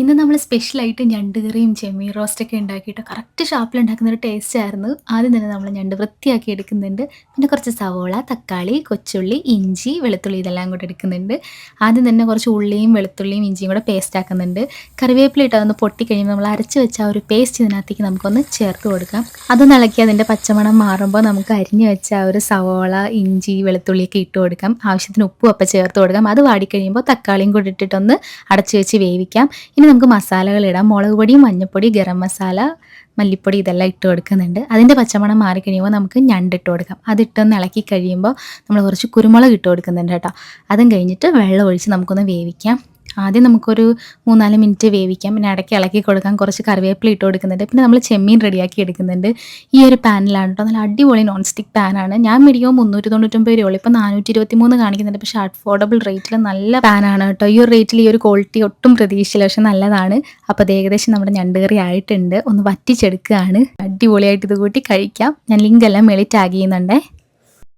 ഇന്ന് നമ്മൾ സ്പെഷ്യലായിട്ട് ഞണ്ട് കറിയും ചെമ്മീൻ റോസ്റ്റൊക്കെ ഉണ്ടാക്കിയിട്ട് കറക്റ്റ് ഷാപ്പിൽ ഉണ്ടാക്കുന്ന ഒരു ടേസ്റ്റ് ആയിരുന്നു. ആദ്യം തന്നെ നമ്മൾ ഞണ്ട് വൃത്തിയാക്കി എടുക്കുന്നുണ്ട്. പിന്നെ കുറച്ച് സവോള തക്കാളി കൊച്ചുള്ളി ഇഞ്ചി വെളുത്തുള്ളി ഇതെല്ലാം കൂടെ എടുക്കുന്നുണ്ട്. ആദ്യം തന്നെ കുറച്ച് ഉള്ളിയും വെളുത്തുള്ളിയും ഇഞ്ചിയും കൂടെ പേസ്റ്റ് ആക്കുന്നുണ്ട്. കറിവേപ്പില ഇട്ട് അതൊന്ന് പൊട്ടിക്കഴിയുമ്പോൾ നമ്മൾ അരച്ച് വെച്ച ആ ഒരു പേസ്റ്റ് ഇതിനകത്തേക്ക് നമുക്കൊന്ന് ചേർത്ത് കൊടുക്കാം. അതൊന്ന് ഇളക്കി അതിന്റെ പച്ചമണം മാറുമ്പോൾ നമുക്ക് അരിഞ്ഞ് വെച്ച ആ ഒരു സവോള ഇഞ്ചി വെളുത്തുള്ളിയൊക്കെ ഇട്ട് കൊടുക്കാം. ആവശ്യത്തിന് ഉപ്പും അപ്പം ചേർത്ത് കൊടുക്കാം. അത് വാടിക്കഴിയുമ്പോൾ തക്കാളിയും കൂടി ഇട്ടിട്ടൊന്ന് അടച്ചു വെച്ച് വേവിക്കാം. ഇനി നമുക്ക് മസാലകൾ ഇടാം. മുളക് പൊടി മഞ്ഞൾപ്പൊടി ഗരം മസാല മല്ലിപ്പൊടി ഇതെല്ലാം ഇട്ട് കൊടുക്കുന്നുണ്ട്. അതിന്റെ പച്ചമണം മാറി കഴിയുമ്പോൾ നമുക്ക് ഞണ്ട് ഇട്ട് കൊടുക്കാം. അതിട്ടൊന്ന് ഇളക്കി കഴിയുമ്പോൾ നമ്മൾ കുറച്ച് കുരുമുളക് ഇട്ട് കൊടുക്കുന്നുണ്ട് കേട്ടോ. അതും കഴിഞ്ഞിട്ട് വെള്ളം ഒഴിച്ച് നമുക്കൊന്ന് വേവിക്കാം. ആദ്യം നമുക്കൊരു മൂന്നാൽ മിനിറ്റ് വേവിക്കാം. പിന്നെ ഇടയ്ക്ക് ഇളക്കി കൊടുക്കാം. കുറച്ച് കറിവേപ്പില ഇട്ട് കൊടുക്കുന്നുണ്ട്. പിന്നെ നമ്മൾ ചെമ്മീൻ റെഡിയാക്കി എടുക്കുന്നുണ്ട്. ഈ ഒരു പാനിലാണ് കേട്ടോ നല്ല അടിപൊളി നോൺ സ്റ്റിക്ക് പാനാണ്. ഞാൻ മേടിക്കുമ്പോൾ മുന്നൂറ്റി തൊണ്ണൂറ്റൊമ്പത് രൂപയുള്ളൂ ഇപ്പോൾ നാനൂറ്റി ഇരുപത്തി മൂന്ന് കാണിക്കുന്നുണ്ട്. പക്ഷേ അഫോർഡബിൾ റേറ്റിൽ നല്ല പാനാണ് കേട്ടോ ഈ ഒരു റേറ്റിൽ ഈ ഒരു ക്വാളിറ്റി ഒട്ടും പ്രതീക്ഷിച്ചില്ല. പക്ഷെ നല്ലതാണ്. അപ്പോൾ അത് ഏകദേശം നമ്മുടെ ഞണ്ടുകറി ആയിട്ടുണ്ട്. ഒന്ന് വറ്റിച്ചെടുക്കുകയാണ് അടിപൊളിയായിട്ട് ഇത് കൂട്ടി കഴിക്കാം. ഞാൻ ലിങ്ക് എല്ലാം മേളിൽ ടാഗ് ചെയ്യുന്നുണ്ടേ.